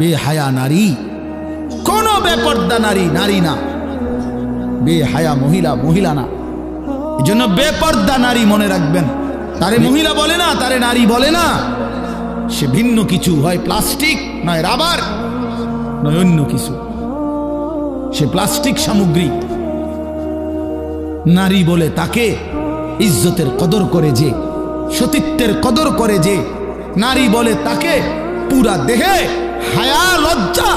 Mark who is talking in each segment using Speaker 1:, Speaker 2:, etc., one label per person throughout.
Speaker 1: বেহায়া নারী। কোন বেপর্দা নারী নারী না। বেহায়া মহিলা মহিলা না। এই জন্য বেপর্দা নারী মনে রাখবেন। তারে মহিলা বলে না, তারে নারী বলে না। সে ভিন্ন কিছু হয়, প্লাস্টিক নয় রাবার, নয় অন্য কিছু। সে প্লাস্টিক সামগ্রী। নারী বলে তাকে ইজ্জতের কদর করে যে, সতীত্বের কদর করে যে, নারী বলে তাকে পুরা দেহে হায়া লজ্জা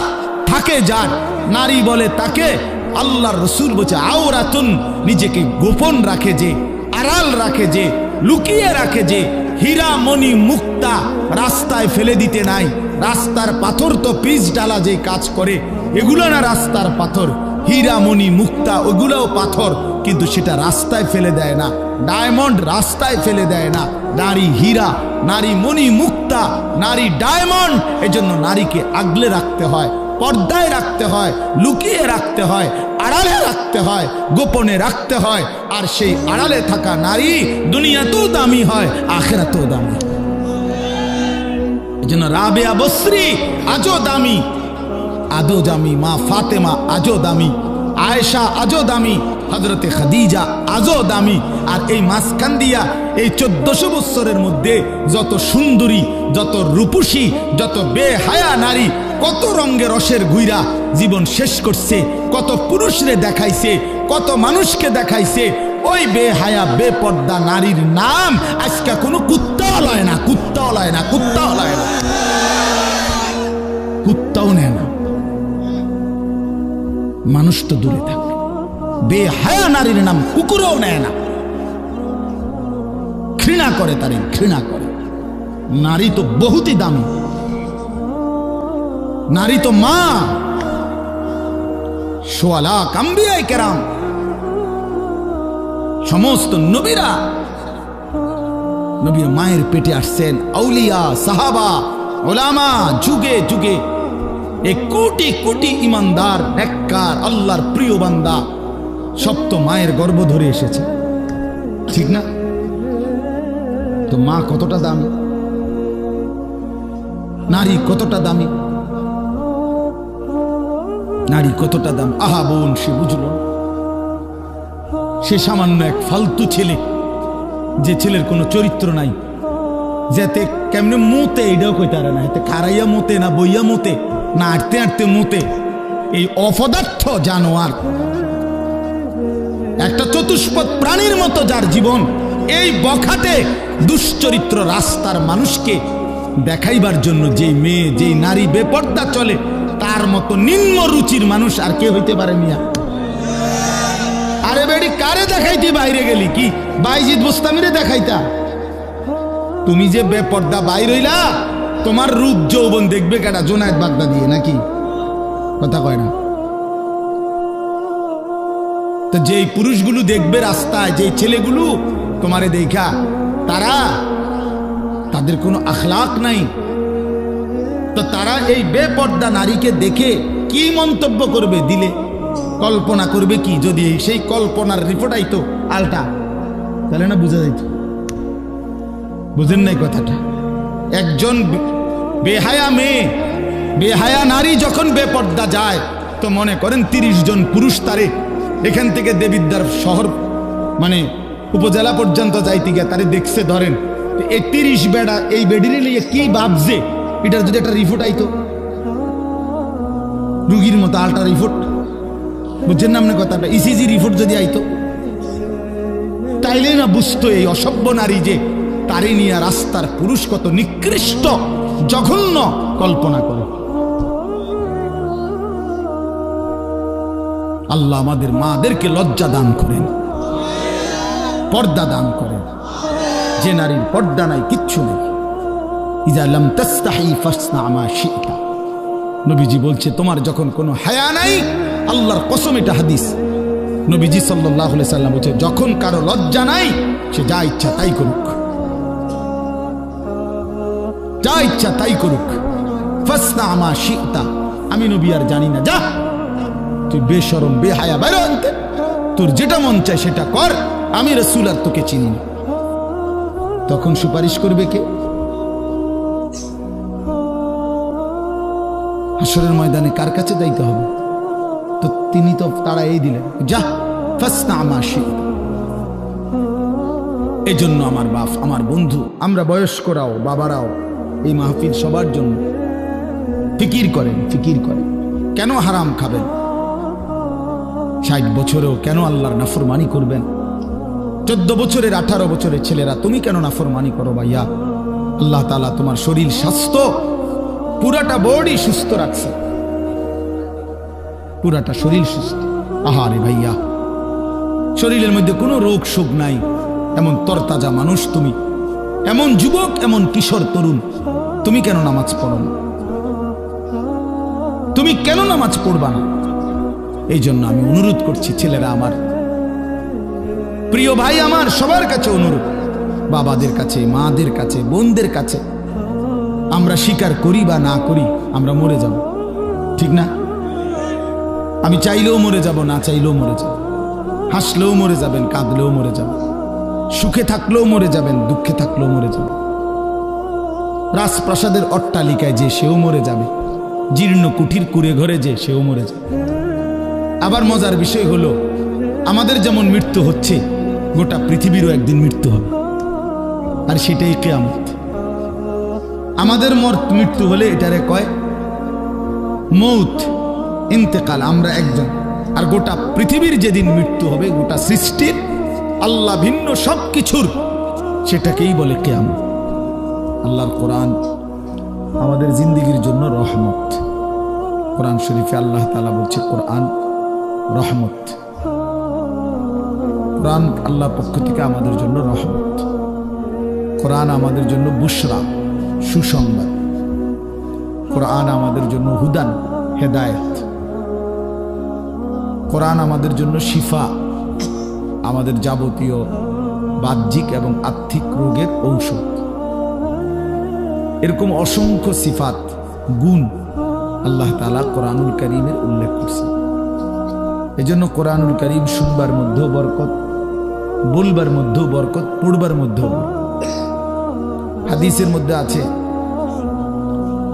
Speaker 1: থাকে যার। নারী বলে তাকে, আল্লাহর রসুল বলছে, আওরাতুন নিজেকে গোপন রাখে যে, আড়াল রাখে যে, লুকিয়ে রাখে যে হীরা মণি মুক্তা রাস্তায় ফেলে দিতে নাই। রাস্তার পাথর তো পিস ডালা যে কাজ করে, এগুলো না রাস্তার পাথর। হীরা মণি মুক্তা, ওগুলোও পাথর, কিন্তু সেটা রাস্তায় ফেলে দেয় না। ডায়মন্ড রাস্তায় ফেলে দেয় না। নারী হীরা, নারী মণি, মুক্তা, নারী ডায়মন্ড, এজন্য নারীকে আগলে রাখতে হয়, পর্দায় রাখতে হয়, লুকিয়ে রাখতে হয়, আড়ালে রাখতে হয়, গোপনে রাখতে হয়, আর সেই আড়ালে থাকা নারী দুনিয়াতেও দামি হয়, আখেরাতেও দামি এই জন্য রাবেয়া বস্রি আজও দামি আদো দামি, মা ফাতেমা আজও দামি, আয়েশা আজও দামি হজরতে খাদিজা আজও দামি। আর এই মাঝখান এই চোদ্দশো বৎসরের মধ্যে যত সুন্দরী, যত রূপসী, যত বেহায়া নারী, কত রঙ্গে রসের গুইরা জীবন শেষ করছে, কত পুরুষরে দেখাইছে, কত মানুষকে দেখাইছে, ওই বেহায়া, বেপর্দা নারীর নাম আজকে কোনো কুত্তাও লয় না, কুত্তাও লয় না, কুত্তাও লয় না। কুত্তাও নেয় না। মানুষ তো দূরে থাকে। বেহায়া নারীর নাম কুকুরও নেয় না। ঘৃণা করে তারে, ঘৃণা করে। নারী তো বহুতই দামি। নারী তো মা। সোয়ালা কাম্বিয়াই কেরাম। সমস্ত নবীরা নবীর মায়ের পেটে আসছেন। আউলিয়া, সাহাবা, ওলামা, যুগে যুগে এ কোটি কোটি ইমানদার, নেককার, আল্লাহর প্রিয় বান্দা সব তো মায়ের গর্ভ ধরে এসেছে। ঠিক না? তো মা কতটা দামি? নারী কতটা দামি? নারী কতটা দাম? আহা বোন, সে বুঝল। সে সামান্য এক ফালতু ছেলে, যে ছেলের কোনো চরিত্র নাই, যাতে কেমনে মোতে, এটাও কইতে পারে না। এতে খারাইয়া মোতে না বইয়া মোতে। না আটতে আটতে মুতে। এই অপদার্থ জানোয়ার। একটা চতুষ্পদ প্রাণীর মতো যার জীবন, এই বখাটে দুশ্চরিত্র রাস্তার মানুষকে দেখাইবার জন্য যে মেয়ে যে নারী বেপর্দা চলে, তার মতো নিম্ন রুচির মানুষ আর কে হইতে পারে মিয়া আরে বেড়ি, কারে দেখাইতে বাইরে গেলি কি? বাইজিৎ বুস্তামিরে দেখাইতা। তুমি যে বেপর্দা বাইর হইলা তোমার রূপ যৌবন দেখবে কেটা জোনায়দ বাগদা দিয়ে, নাকি? কথা কয় না। তো যেই পুরুষগুলো দেখবে রাস্তায়, যেই ছেলেগুলো তোমারে দেখা, তারা তাদের কোনো আখলাক নাই। তো তারা এই বেপর্দা নারীকে দেখে কি মন্তব্য করবে দিলে? কল্পনা করবে কি? যদি সেই কল্পনার রিপোর্ট আইতো আলটা, তাহলে না বুঝা যাইত? বুঝেন নাই কথাটা? একজন বেহায়া মেয়ে, বেহায়া নারী যখন বেপর্দা যায়, তো মনে করেন তিরিশ জন পুরুষ তারে এখান থেকে দেবিদ্যার শহর মানে উপজেলা পর্যন্ত যাইতে গিয়ে তারে দেখছে, ধরেন। এই তিরিশ বেড়া, এই বেডিরে নিয়ে কি ভাবছে? এটার যদি একটা রিপোর্ট আইতো। রুগীর মতো আলটা রিপোর্ট বুঝছেন না আপনার কথাটা? ইসিজি রিপোর্ট যদি আইতো। তাইলে না বুঝতো এই অসভ্য নারী যে তারে নিয়ে রাস্তার পুরুষ কত নিকৃষ্ট। জঘন্য কল্পনা করে। আল্লাহ আমাদের মাদেরকে লজ্জা দান করেন, পর্দা দান করেন। যে নারীর পর্দা নাই, কিচ্ছু নেই। নবীজি বলছে, তোমার যখন কোনো হায়া নাই, আল্লাহর কসম এটা হাদিস। নবীজি সাল্লাহ সাল্লাম বলছে, যখন কারও লজ্জা নাই, সে যা ইচ্ছা তাই করুক। যা ইচ্ছা তাই করুক। আমা নবী আর জানি না। যা। তুই বেসরম বেহায়া, বাইরে আনতে। তোর যেটা মন চায় সেটা কর। আমি রসুল আর তোকে চিনি তখন সুপারিশ করবে কে? হাসরের ময়দানে কার কাছে যাইতে হবে? তো তিনি তো তারা এই দিলেন, যা। ফাসনা আমার এই জন্য আমার বাপ, আমার বন্ধু, আমরা বয়স্করাও, বাবারাও এই মাহফিল সবার জন্য। ফিকির করেন ফিকির করেন। কেন হারাম খাবেন? ষাট বছরেও কেন আল্লাহর নাফরমানি করবেন? চোদ্দ বছরের, আঠারো বছরের ছেলেরা, তুমি কেন নাফরমানি করো ভাইয়া? আল্লাহ তালা তোমার শরীর স্বাস্থ্য, পুরাটা বডি সুস্থ রাখছে। পুরাটা শরীর সুস্থ। আহারে ভাইয়া, শরীরের মধ্যে কোনো রোগ শোক নাই। এমন তরতাজা মানুষ তুমি। এমন যুবক, এমন কিশোর, তরুণ। তুমি কেন নামাজ পড়ো না? তুমি কেন নামাজ পড়বা না? এই জন্য আমি অনুরোধ করছি, ছেলেরা আমার। প্রিয় ভাই আমার, সবার কাছে অনুরোধ। বাবাদের কাছে, মাদের কাছে, বোনদের কাছে। আমরা স্বীকার করি বা না করি, আমরা মরে যাব। ঠিক না? আমি চাইলেও মরে যাব, না চাইলেও মরে যাব। হাসলেও মরে যাবেন, কাঁদলেও মরে যাবেন। সুখে থাকলেও মরে যাবেন, দুঃখে থাকলেও মরে যাবেন। রাজপ্রাসাদের অট্টালিকায় যে সেও মরে যাবে, জীর্ণ কুঠির কুড়ে ঘরে যে সেও মরে যাবে। আবার মজার বিষয় হলো, আমাদের যেমন মৃত্যু হচ্ছে, গোটা পৃথিবীরও একদিন মৃত্যু হবে। আর সেটাই কেয়ামত। আমাদের মৃত্যু হলে এটারে কয়, মৌত, ইন্তেকাল, আমরা একজন। আর গোটা পৃথিবীর যেদিন মৃত্যু হবে, গোটা সৃষ্টির আল্লাহ ভিন্ন সব কিছুর সেটাকেই বলে কেয়ামত আল্লাহর কোরআন আমাদের জিন্দিগির জন্য রহমত। কোরআন শরীফে আল্লাহ তালা বলছে, কোরআন রহমত। কোরআন আল্লাহ পক্ষ থেকে আমাদের জন্য রহমত। কোরআন আমাদের জন্য বুশরা, সুসংবাদ। কোরআন আমাদের জন্য হুদান, হেদায়ত। কোরআন আমাদের জন্য শিফা আমাদের যাবতীয় বাহ্যিক এবং আর্থিক রোগের ঔষধ। এরকম অসংখ্য সিফাত, গুণ আল্লাহ তালা কোরআনুল করিমের উল্লেখ করছে এজন্য কোরআনুল করিম শুনবার মধ্যেও বরকত, বলবার মধ্যেও বরকত, পড়বার মধ্যেও হাদিসের মধ্যে আছে,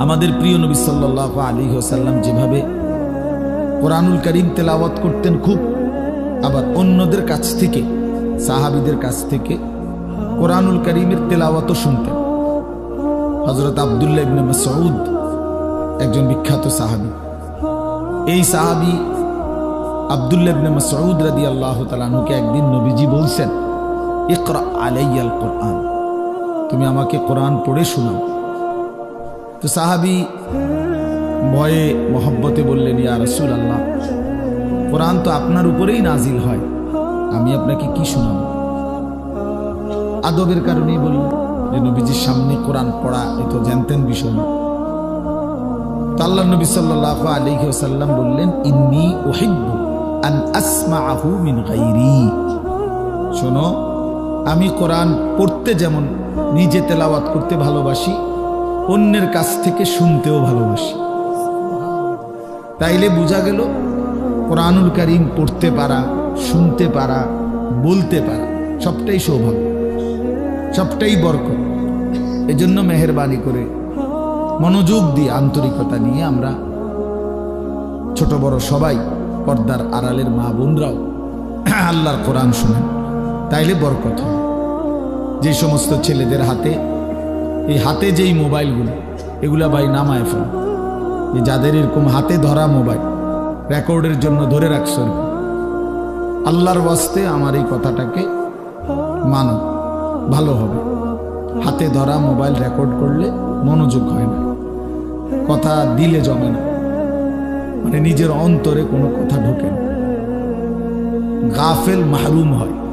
Speaker 1: আমাদের প্রিয় নবী সাল্লাহ আলী হোসাল্লাম যেভাবে কোরআনুল করিম তেলাওয়াত করতেন খুব আবার অন্যদের কাছ থেকে, সাহাবিদের কাছ থেকে কোরআনুল করিমের তেলাওয়াতও শুনতেন। হজরত আবদুল্লাহ ইবনে মাসউদ একজন বিখ্যাত সাহাবি। এই সাহাবি আবদুল্লাহ ইবনে মাসউদ রাদিয়াল্লাহু তাআলা আনহুকে একদিন নবীজি বলছেন, ইকরা আলাইয়াল কোরআন, তুমি আমাকে কোরআন পড়ে শোনাও। তো সাহাবি ভয়ে মহব্বতে বললেন, ইয়া রসুল আল্লাহ কোরআন তো আপনার উপরেই নাজিল হয়। আমি আপনাকে কি শোনাবো? আদবের কারণেই বললেন যে নবীজির সামনে কোরআন পড়া এ তো জানতেন বিষয় না। নবী সাল্লাহ আলাইহি ওসাল্লাম বললেন, ইন্নি ওহিব্বু আন আসমাআহু মিন গাইরি শোনো, আমি কোরআন পড়তে যেমন নিজে তেলাওয়াত করতে ভালোবাসি, অন্যের কাছ থেকে শুনতেও ভালোবাসি। তাইলে বোঝা গেল কোরআনুল করিম পড়তে পারা, শুনতে পারা, বলতে পারা, সবটাই সৌভাগ্য, সবটাই বরকত। এজন্য মেহরবানি করে মনোযোগ দিয়ে আন্তরিকতা নিয়ে আমরা ছোট বড় সবাই পর্দার আড়ালের মা বোনরাও আল্লাহর কোরআন শুনেন, তাইলে বরকত হয়। যে সমস্ত ছেলেদের হাতে, এই হাতে যেই মোবাইলগুলো, এগুলা ভাই নামায় ফেল। যাদের এরকম হাতে ধরা মোবাইল রেকর্ডের জন্য ধরে রাখছ আল্লাহর বাস্তে আমার এই কথাটাকে মানো। ভালো হবে। হাতে ধরা, মোবাইল রেকর্ড করলে মনোযোগ হয় না। কথা দিলে জমে না। মানে নিজের অন্তরে কোনো কথা ঢোকে গাফেল মাহরুম হয়।